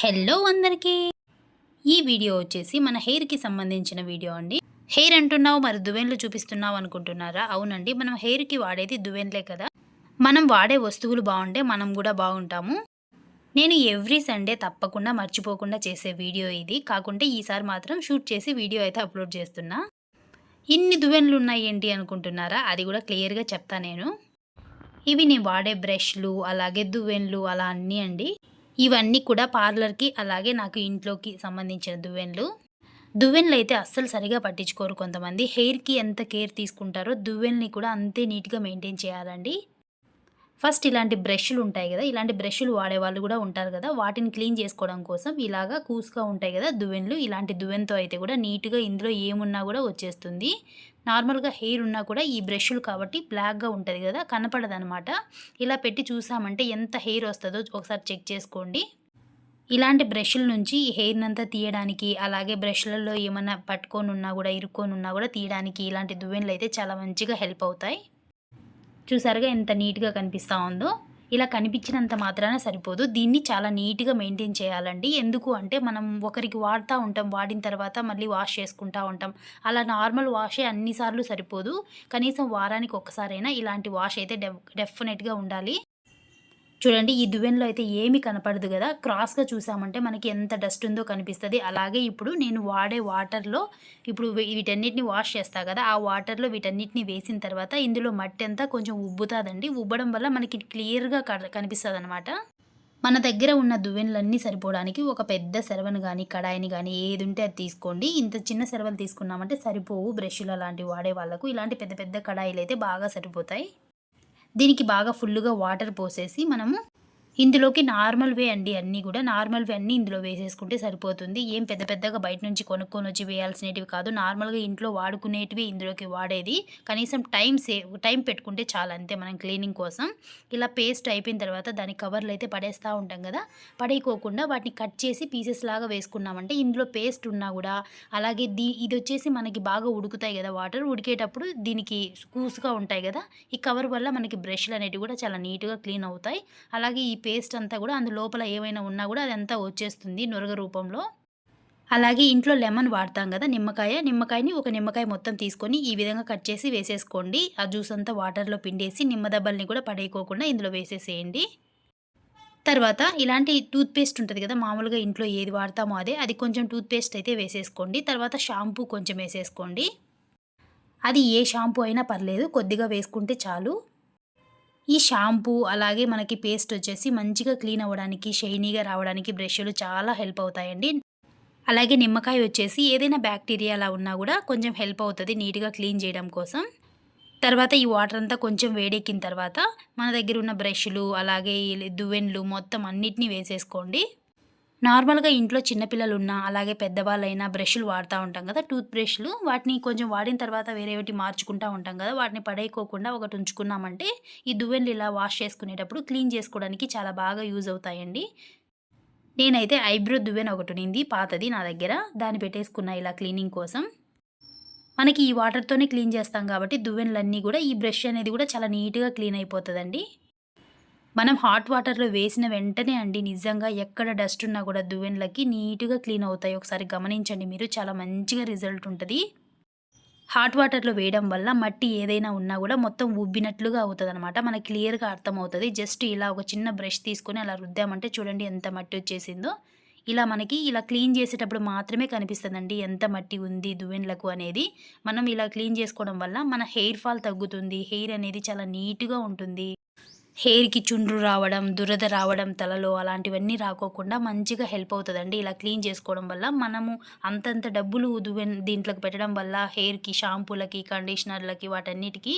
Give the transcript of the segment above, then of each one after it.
Hello అందరికీ. ఈ video వచ్చేసి మన హెయిర్కి సంబంధించిన వీడియో అండి. హెయిర్ అంటున్నావు మరి దువ్వెన్లు చూపిస్తున్నావు అనుకుంటున్నారా? అవునండి మనం హెయిర్కి వాడేది దువ్వెన్లే కదా. మనం వాడే వస్తువులు బాగుంటే మనం కూడా బాగుంటాము. నేను ఎవ్రీ సండే తప్పకుండా మర్చిపోకుండా చేసే వీడియో ఇది. కాకుంటే ఈసారి మాత్రం షూట్ చేసి వీడియో అయితే అప్లోడ్ చేస్తున్నా. ఇన్ని దువ్వెన్లు ఉన్నాయి ఏంటి అనుకుంటున్నారా? అది కూడా క్లియర్గా చెప్తా నేను. ఇవి నేను వాడే బ్రష్లు అలాగే దువ్వెన్లు అలా అన్నీ అండి. ఇవన్నీ కూడా పార్లర్కి అలాగే నాకు ఇంట్లోకి సంబంధించిన దువ్వెన్లు. దువ్వెన్లు అయితే అస్సలు సరిగా పట్టించుకోరు కొంతమంది. హెయిర్కి ఎంత కేర్ తీసుకుంటారో దువ్వెల్ని కూడా అంతే నీట్గా మెయింటైన్ చేయాలండి. ఫస్ట్ ఇలాంటి బ్రష్లు ఉంటాయి కదా ఇలాంటి బ్రష్లు వాడే వాళ్ళు కూడా ఉంటారు కదా వాటిని క్లీన్ చేసుకోవడం కోసం ఇలాగా కూసుగా ఉంటాయి కదా దువ్వెన్లు ఇలాంటి దువెన్తో అయితే కూడా నీట్గా ఇందులో ఏమున్నా కూడా వచ్చేస్తుంది. నార్మల్గా హెయిర్ ఉన్నా కూడా ఈ బ్రష్లు కాబట్టి బ్లాక్గా ఉంటుంది కదా కనపడదనమాట. ఇలా పెట్టి చూసామంటే ఎంత హెయిర్ వస్తుందో ఒకసారి చెక్ చేసుకోండి. ఇలాంటి బ్రష్ల నుంచి ఈ హెయిర్ని అంతా తీయడానికి అలాగే బ్రష్లలో ఏమైనా పట్టుకొని ఉన్నా కూడా ఇరుక్కొని ఉన్నా కూడా తీయడానికి ఇలాంటి దువ్వెనలు అయితే చాలా మంచిగా హెల్ప్ అవుతాయి. చూసారుగా ఎంత నీట్గా కనిపిస్తూ ఉందో. ఇలా కనిపించినంత మాత్రాన సరిపోదు. దీన్ని చాలా నీట్గా మెయింటైన్ చేయాలండి. ఎందుకు అంటే మనం ఒకరికి వాడుతూ ఉంటాం వాడిన తర్వాత మళ్ళీ వాష్ చేసుకుంటూ ఉంటాం. అలా నార్మల్ వాషే అన్నిసార్లు సరిపోదు. కనీసం వారానికి ఒక్కసారైనా ఇలాంటి వాష్ అయితే డెఫినెట్గా ఉండాలి. చూడండి ఈ దువ్వెనలో అయితే ఏమీ కనపడదు కదా. క్రాస్గా చూసామంటే మనకి ఎంత డస్ట్ ఉందో కనిపిస్తుంది. అలాగే ఇప్పుడు నేను వాడే వాటర్లో ఇప్పుడు వీటన్నిటిని వాష్ చేస్తా కదా. ఆ వాటర్లో వీటన్నిటిని వేసిన తర్వాత ఇందులో మట్టి అంతా కొంచెం ఉబ్బుతుందండి. ఉబ్బడం వల్ల మనకి క్లియర్గా కనిపిస్తుంది అనమాట మన దగ్గర ఉన్న దువ్వెనలన్నీ సరిపోవడానికి ఒక పెద్ద సెరవను కానీ కడాయిని కానీ ఏది ఉంటే అది తీసుకోండి. ఇంత చిన్న సెరవలు తీసుకున్నామంటే సరిపోవు బ్రష్లు అలాంటివి వాడే వాళ్ళకు. ఇలాంటి పెద్ద పెద్ద కడాయిలు అయితే బాగా సరిపోతాయి. దీనికి బాగా ఫుల్గా వాటర్ పోసేసి మనము ఇందులోకి నార్మల్ వే అండి అన్నీ కూడా. నార్మల్ వే అన్నీ ఇందులో వేసేసుకుంటే సరిపోతుంది. ఏం పెద్ద పెద్దగా బయట నుంచి కొనుక్కొని వచ్చి వేయాల్సినవి కాదు. నార్మల్గా ఇంట్లో వాడుకునేటివి ఇందులోకి వాడేది. కనీసం టైం సేవ్ టైం పెట్టుకుంటే చాలా అంతే మనం క్లీనింగ్ కోసం. ఇలా పేస్ట్ అయిపోయిన తర్వాత దాని కవర్లు అయితే పడేస్తూ ఉంటాం కదా. పడేయకోకుండా వాటిని కట్ చేసి పీసెస్ లాగా వేసుకున్నామంటే ఇందులో పేస్ట్ ఉన్నా కూడా అలాగే దీ ఇది వచ్చేసి మనకి బాగా ఉడుకుతాయి కదా వాటర్. ఉడికేటప్పుడు దీనికి కూసుగా ఉంటాయి కదా. ఈ కవర్ వల్ల మనకి బ్రష్లు అనేటివి కూడా చాలా నీట్గా క్లీన్ అవుతాయి. అలాగే ఈ పేస్ట్ అంతా కూడా అందు లోపల ఏమైనా ఉన్నా కూడా అదంతా వచ్చేస్తుంది నురగ రూపంలో. అలాగే ఇంట్లో లెమన్ వాడతాం కదా నిమ్మకాయ. నిమ్మకాయని ఒక నిమ్మకాయ మొత్తం తీసుకొని ఈ విధంగా కట్ చేసి వేసేసుకోండి. ఆ జ్యూస్ అంతా వాటర్లో పిండేసి నిమ్మ దెబ్బల్ని కూడా పడేయకోకుండా ఇందులో వేసేసేయండి. తర్వాత ఇలాంటి టూత్పేస్ట్ ఉంటుంది కదా మామూలుగా ఇంట్లో ఏది వాడతామో అదే. అది కొంచెం టూత్పేస్ట్ అయితే వేసేసుకోండి. తర్వాత షాంపూ కొంచెం వేసేసుకోండి. అది ఏ షాంపూ అయినా పర్లేదు. కొద్దిగా వేసుకుంటే చాలు. ఈ షాంపూ అలాగే మనకి పేస్ట్ వచ్చేసి మంచిగా క్లీన్ అవ్వడానికి షైనీగా రావడానికి బ్రష్లు చాలా హెల్ప్ అవుతాయండి. అలాగే నిమ్మకాయ వచ్చేసి ఏదైనా బ్యాక్టీరియా అలా ఉన్నా కూడా కొంచెం హెల్ప్ అవుతుంది నీట్గా క్లీన్ చేయడం కోసం. తర్వాత ఈ వాటర్ అంతా కొంచెం వేడెక్కిన తర్వాత మన దగ్గర ఉన్న బ్రష్లు అలాగే దువ్వెన్లు మొత్తం అన్నిటినీ వేసేసుకోండి. నార్మల్గా ఇంట్లో చిన్నపిల్లలు ఉన్నా అలాగే పెద్దవాళ్ళైనా బ్రష్లు వాడుతూ ఉంటాం కదా టూత్ బ్రష్లు. వాటిని కొంచెం వాడిన తర్వాత వేరే ఒకటి మార్చుకుంటూ ఉంటాం కదా వాటిని పడేయకోకుండా ఒకటి ఉంచుకున్నామంటే ఈ దువ్వెన్లు ఇలా వాష్ చేసుకునేటప్పుడు క్లీన్ చేసుకోవడానికి చాలా బాగా యూజ్ అవుతాయండి. నేనైతే ఐబ్రో దువ్వెన ఒకటి ఉంది పాతది నా దగ్గర. దాన్ని పెట్టేసుకున్నా ఇలా క్లీనింగ్ కోసం. మనకి ఈ వాటర్తోనే క్లీన్ చేస్తాం కాబట్టి దువ్వెనలన్నీ కూడా ఈ బ్రష్ అనేది కూడా చాలా నీట్గా క్లీన్ అయిపోతుందండి. మనం హాట్ వాటర్లో వేసిన వెంటనే అండి నిజంగా ఎక్కడ డస్ట్ ఉన్నా కూడా దువ్వెనలకి నీట్గా క్లీన్ అవుతాయి. ఒకసారి గమనించండి మీరు చాలా మంచిగా రిజల్ట్ ఉంటుంది. హాట్ వాటర్లో వేయడం వల్ల మట్టి ఏదైనా ఉన్నా కూడా మొత్తం ఉబ్బినట్లుగా అవుతుంది అనమాట మనకి క్లియర్గా అర్థమవుతుంది. జస్ట్ ఇలా ఒక చిన్న బ్రష్ తీసుకొని అలా రుద్దామంటే చూడండి ఎంత మట్టి వచ్చేసిందో. ఇలా మనకి ఇలా క్లీన్ చేసేటప్పుడు మాత్రమే కనిపిస్తుందండి ఎంత మట్టి ఉంది దువ్వెనలకు అనేది. మనం ఇలా క్లీన్ చేసుకోవడం వల్ల మన హెయిర్ ఫాల్ తగ్గుతుంది. హెయిర్ అనేది చాలా నీట్గా ఉంటుంది. హెయిర్కి చుండ్రు రావడం దురద రావడం తలలో అలాంటివన్నీ రాకోకుండా మంచిగా హెల్ప్ అవుతుందండి. ఇలా క్లీన్ చేసుకోవడం వల్ల మనము అంతంత డబ్బులు దీంట్లోకి పెట్టడం వల్ల హెయిర్కి షాంపూలకి కండిషనర్లకి వాటన్నిటికీ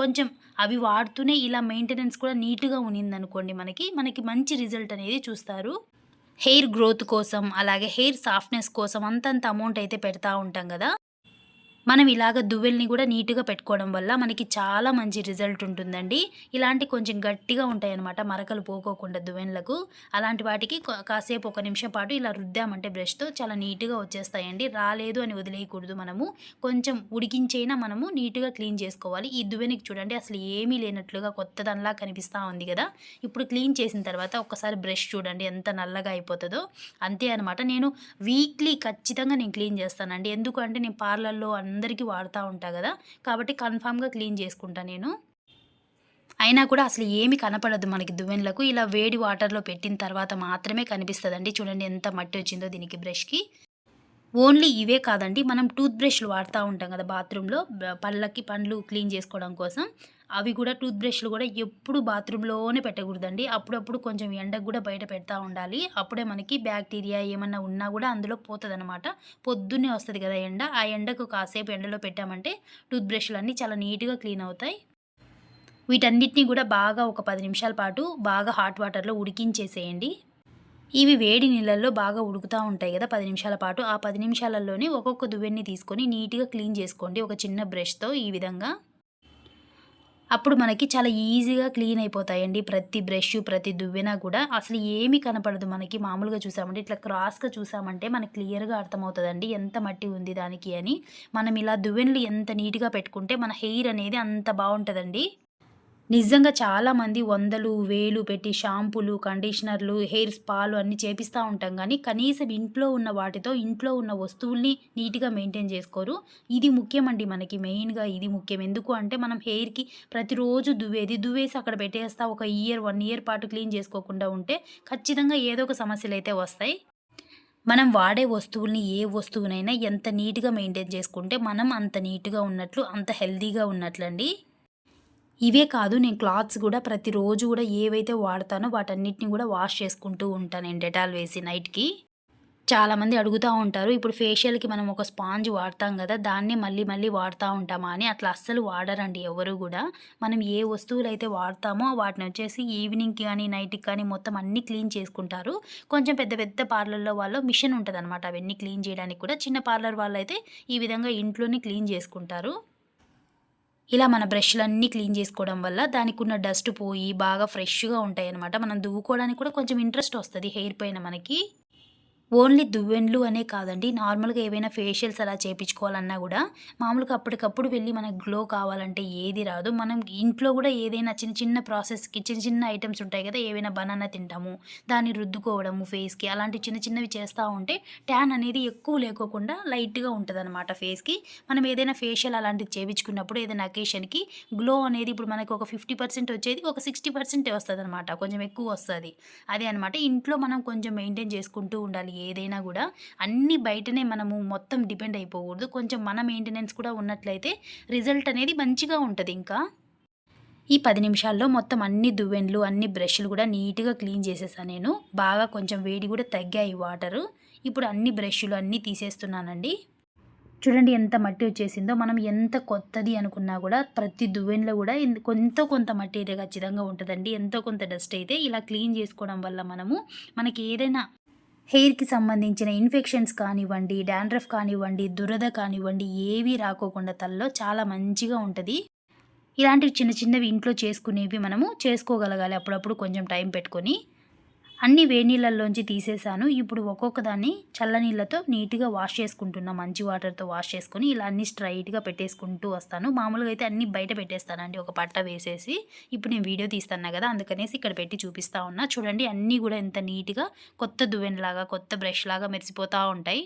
కొంచెం అవి వాడుతూనే ఇలా మెయింటెనెన్స్ కూడా నీట్గా ఉన్నిందనుకోండి మనకి మనకి మంచి రిజల్ట్ అనేది చూస్తారు. హెయిర్ గ్రోత్ కోసం అలాగే హెయిర్ సాఫ్ట్నెస్ కోసం అంతంత అమౌంట్ అయితే పెడతా ఉంటాం కదా. మనం ఇలాగ దువ్వెల్ని కూడా నీట్గా పెట్టుకోవడం వల్ల మనకి చాలా మంచి రిజల్ట్ ఉంటుందండి. ఇలాంటి కొంచెం గట్టిగా ఉంటాయి అన్నమాట మరకలు పోకోకుండా దువ్వెన్లకు. అలాంటి వాటికి కాసేపు ఒక నిమిషం పాటు ఇలా రుద్దామంటే బ్రష్తో చాలా నీట్గా వచ్చేస్తాయండి. రాలేదు అని వదిలేయకూడదు మనము. కొంచెం ఉడికించైనా మనము నీట్గా క్లీన్ చేసుకోవాలి. ఈ దువ్వెనికి చూడండి అసలు ఏమీ లేనట్లుగా కొత్త దానిలా కనిపిస్తూ ఉంది కదా. ఇప్పుడు క్లీన్ చేసిన తర్వాత ఒక్కసారి బ్రష్ చూడండి ఎంత నల్లగా అయిపోతుందో. అంతే అనమాట నేను వీక్లీ ఖచ్చితంగా నేను క్లీన్ చేస్తానండి. ఎందుకంటే నేను పార్లర్లో అన్న అందరికీ వాడుతూ ఉంటా కదా? కాబట్టి కన్ఫామ్గా క్లీన్ చేసుకుంటా నేను. అయినా కూడా అసలు ఏమి కనపడదు మనకి దువ్వెనలకు. ఇలా వేడి వాటర్లో పెట్టిన తర్వాత మాత్రమే కనిపిస్తుందండి. చూడండి ఎంత మట్టి వచ్చిందో దీనికి బ్రష్కి. ఓన్లీ ఇవే కాదండి. మనం టూత్ బ్రష్లు వాడుతూ ఉంటాం కదా బాత్రూంలో. పళ్ళకి పండ్లు క్లీన్ చేసుకోవడం కోసం. అవి కూడా టూత్ బ్రష్లు కూడా ఎప్పుడు బాత్రూంలోనే పెట్టకూడదండి. అప్పుడప్పుడు కొంచెం ఎండకు కూడా బయట పెడతా ఉండాలి. అప్పుడే మనకి బ్యాక్టీరియా ఏమన్నా ఉన్నా కూడా అందులో పోతుంది అనమాట పొద్దున్నే వస్తుంది కదా ఎండ. ఆ ఎండకు కాసేపు ఎండలో పెట్టామంటే టూత్ బ్రష్లు అన్నీ చాలా నీట్గా క్లీన్ అవుతాయి. వీటన్నిటిని కూడా బాగా ఒక పది నిమిషాల పాటు బాగా హాట్ వాటర్లో ఉడికించేసేయండి. ఇవి వేడి నీళ్ళల్లో బాగా ఉడుకుతూ ఉంటాయి కదా పది నిమిషాల పాటు. ఆ పది నిమిషాలలోనే ఒక్కొక్క దువ్వెన్ని తీసుకొని నీట్గా క్లీన్ చేసుకోండి. ఒక చిన్న బ్రష్తో ఈ విధంగా. అప్పుడు మనకి చాలా ఈజీగా క్లీన్ అయిపోతాయండి. ప్రతి బ్రష్ ప్రతి దువ్వెన కూడా. అసలు ఏమీ కనపడదు మనకి. మామూలుగా చూసామంటే ఇట్లా క్రాస్గా చూసామంటే మనకి క్లియర్గా అర్థమవుతుందండి. ఎంత మట్టి ఉంది దానికి అని. మనం ఇలా దువ్వెనలు ఎంత నీట్గా పెట్టుకుంటే మన హెయిర్ అనేది అంత బాగుంటుందండి. నిజంగా చాలామంది వందలు వేలు పెట్టి షాంపూలు కండిషనర్లు హెయిర్ స్పాలు అన్నీ చేపిస్తూ ఉంటాం. కానీ కనీసం ఇంట్లో ఉన్న వాటితో ఇంట్లో ఉన్న వస్తువుల్ని నీట్గా మెయింటైన్ చేసుకోరు. ఇది ముఖ్యమండి మనకి మెయిన్గా. ఇది ముఖ్యం. ఎందుకు అంటే మనం హెయిర్కి ప్రతిరోజు దువ్వేది దువ్వేసి అక్కడ పెట్టేస్తా ఒక ఇయర్ వన్ ఇయర్ పాటు క్లీన్ చేసుకోకుండా ఉంటే ఖచ్చితంగా ఏదో ఒక సమస్యలు అయితే వస్తాయి. మనం వాడే వస్తువుల్ని ఏ వస్తువునైనా ఎంత నీట్గా మెయింటైన్ చేసుకుంటే మనం అంత నీట్గా ఉన్నట్లు అంత హెల్తీగా ఉన్నట్లండి. ఇవే కాదు నేను క్లాత్స్ కూడా ప్రతిరోజు కూడా ఏవైతే వాడతానో వాటన్నిటిని కూడా వాష్ చేసుకుంటూ ఉంటాను నేను డెటాల్ వేసి నైట్కి. చాలామంది అడుగుతూ ఉంటారు ఇప్పుడు ఫేషియల్కి మనం ఒక స్పాంజ్ వాడతాం కదా దాన్ని మళ్ళీ మళ్ళీ వాడుతూ ఉంటామా అని అట్లా అస్సలు వాడరండి ఎవరు కూడా. మనం ఏ వస్తువులు అయితే వాడతామో వాటిని వచ్చేసి ఈవినింగ్కి కానీ నైట్కి కానీ మొత్తం అన్నీ క్లీన్ చేసుకుంటారు. కొంచెం పెద్ద పెద్ద పార్లర్లో వాళ్ళు మిషన్ ఉంటుంది అనమాట అవన్నీ క్లీన్ చేయడానికి కూడా. చిన్న పార్లర్ వాళ్ళు అయితే ఈ విధంగా ఇంట్లోనే క్లీన్ చేసుకుంటారు. ఇలా మన బ్రష్లన్నీ క్లీన్ చేసుకోవడం వల్ల దానికి ఉన్న డస్ట్ పోయి బాగా ఫ్రెష్గా ఉంటాయి అనమాట మనం దువ్వుకోవడానికి కూడా కొంచెం ఇంట్రెస్ట్ వస్తుంది హెయిర్ పైన మనకి. ఓన్లీ దువ్వెన్లు అనే కాదండి. నార్మల్గా ఏవైనా ఫేషియల్స్ అలా చేయించుకోవాలన్నా కూడా మామూలుగా అప్పటికప్పుడు వెళ్ళి మనకు గ్లో కావాలంటే ఏది రాదు. మనం ఇంట్లో కూడా ఏదైనా చిన్న చిన్న ప్రాసెస్కి చిన్న చిన్న ఐటమ్స్ ఉంటాయి కదా ఏవైనా బనానా తింటాము దాన్ని రుద్దుకోవడము ఫేస్కి అలాంటి చిన్న చిన్నవి చేస్తూ ఉంటే ట్యాన్ అనేది ఎక్కువ లేకోకుండా లైట్గా ఉంటుంది అనమాట ఫేస్కి. మనం ఏదైనా ఫేషియల్ అలాంటివి చేయించుకున్నప్పుడు ఏదైనా అకేషన్కి గ్లో అనేది ఇప్పుడు మనకు ఒక ఫిఫ్టీ పర్సెంట్ వచ్చేది ఒక సిక్స్టీ పర్సెంటే వస్తుంది అనమాట కొంచెం ఎక్కువ వస్తుంది. అదే అనమాట ఇంట్లో మనం కొంచెం మెయింటైన్ చేసుకుంటూ ఉండాలి. ఏదైనా కూడా అన్ని బయటనే మనము మొత్తం డిపెండ్ అయిపోకూడదు. కొంచెం మన మెయింటెనెన్స్ కూడా ఉన్నట్లయితే రిజల్ట్ అనేది మంచిగా ఉంటుంది ఇంకా. ఈ పది నిమిషాల్లో మొత్తం అన్ని దువ్వెన్లు అన్ని బ్రష్లు కూడా నీట్గా క్లీన్ చేసేసాను నేను. బాగా కొంచెం వేడి కూడా తగ్గాయి వాటరు. ఇప్పుడు అన్ని బ్రష్లు అన్నీ తీసేస్తున్నానండి. చూడండి ఎంత మట్టి వచ్చేసిందో. మనం ఎంత కొత్తది అనుకున్నా కూడా ప్రతి దువ్వెన్లో కూడా కొంత కొంత మట్టి అయితే ఖచ్చితంగా ఉంటుందండి. ఎంతో కొంత డస్ట్ అయితే ఇలా క్లీన్ చేసుకోవడం వల్ల మనము మనకి ఏదైనా హెయిర్కి సంబంధించిన ఇన్ఫెక్షన్స్ కానివ్వండి డాండ్రఫ్ కానివ్వండి దురద కానివ్వండి ఏవి రాకోకుండా తలలో చాలా మంచిగా ఉంటుంది. ఇలాంటివి చిన్న చిన్నవి ఇంట్లో చేసుకునేవి మనము చేసుకోగలగాలి. అప్పుడప్పుడు కొంచెం టైం పెట్టుకొని అన్ని వేడి నీళ్ళల్లోంచి తీసేసాను. ఇప్పుడు ఒక్కొక్క దాన్ని చల్లనీళ్ళతో నీట్గా వాష్ చేసుకుంటున్నా. మంచి వాటర్తో వాష్ చేసుకొని ఇలా అన్ని స్ట్రైట్గా పెట్టేసుకుంటూ వస్తాను. మామూలుగా అయితే అన్ని బయట పెట్టేస్తానండి. ఒక పట్ట వేసేసి ఇప్పుడు నేను వీడియో తీస్తున్నా కదా అందుకనేసి ఇక్కడ పెట్టి చూపిస్తా ఉన్నా. చూడండి అన్నీ కూడా ఎంత నీట్గా కొత్త దువ్వెనలాగా కొత్త బ్రష్ లాగా మెరిసిపోతూ ఉంటాయి.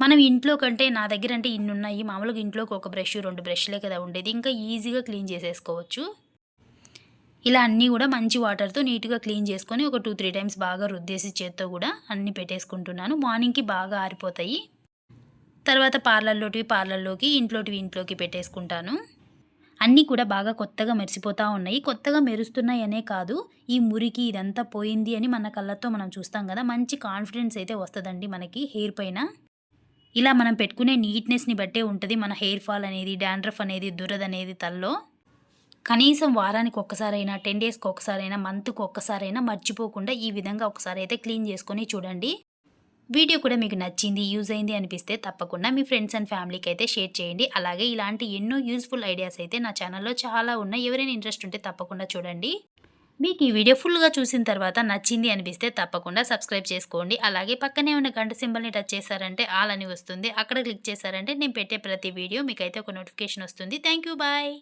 మనం ఇంట్లో కంటే నా దగ్గర అంటే ఇన్ని ఉన్నాయి మామూలుగా ఇంట్లోకి ఒక బ్రష్ రెండు బ్రష్లే కదా ఉండేది. ఇంకా ఈజీగా క్లీన్ చేసేసుకోవచ్చు. ఇలా అన్నీ కూడా మంచి వాటర్తో నీట్గా క్లీన్ చేసుకొని ఒక టూ త్రీ టైమ్స్ బాగా రుద్దేసి చేత్తో కూడా అన్నీ పెట్టేసుకుంటున్నాను. మార్నింగ్కి బాగా ఆరిపోతాయి. తర్వాత పార్లర్లోటివి పార్లర్లోకి ఇంట్లోటివి ఇంట్లోకి పెట్టేసుకుంటాను. అన్నీ కూడా బాగా కొత్తగా మెరిసిపోతూ ఉన్నాయి. కొత్తగా మెరుస్తున్నాయనే కాదు ఈ మురికి ఇదంతా పోయింది అని మన కళ్ళతో మనం చూస్తాం కదా మంచి కాన్ఫిడెన్స్ అయితే వస్తుందండి మనకి హెయిర్ పైన. ఇలా మనం పెట్టుకునే నీట్నెస్ని బట్టే ఉంటుంది మన హెయిర్ ఫాల్ అనేది డాండ్రఫ్ అనేది దురద అనేది తల్లో. కనీసం వారానికి ఒక్కసారైనా టెన్ డేస్కి ఒక్కసారైనా మంత్కి ఒక్కసారైనా మర్చిపోకుండా ఈ విధంగా ఒకసారి అయితే క్లీన్ చేసుకొని చూడండి. వీడియో కూడా మీకు నచ్చింది యూజ్ అయింది అనిపిస్తే తప్పకుండా మీ ఫ్రెండ్స్ అండ్ ఫ్యామిలీకి అయితే షేర్ చేయండి. అలాగే ఇలాంటి ఎన్నో యూస్ఫుల్ ఐడియాస్ అయితే నా ఛానల్లో చాలా ఉన్నాయి. ఎవరైనా ఇంట్రెస్ట్ ఉంటే తప్పకుండా చూడండి. మీకు ఈ వీడియో ఫుల్గా చూసిన తర్వాత నచ్చింది అనిపిస్తే తప్పకుండా సబ్స్క్రైబ్ చేసుకోండి. అలాగే పక్కనే ఉన్న గంట సింబల్ని టచ్ చేశారంటే ఆల్ అని వస్తుంది. అక్కడ క్లిక్ చేశారంటే నేను పెట్టే ప్రతి వీడియో మీకైతే ఒక నోటిఫికేషన్ వస్తుంది. Thank you bye!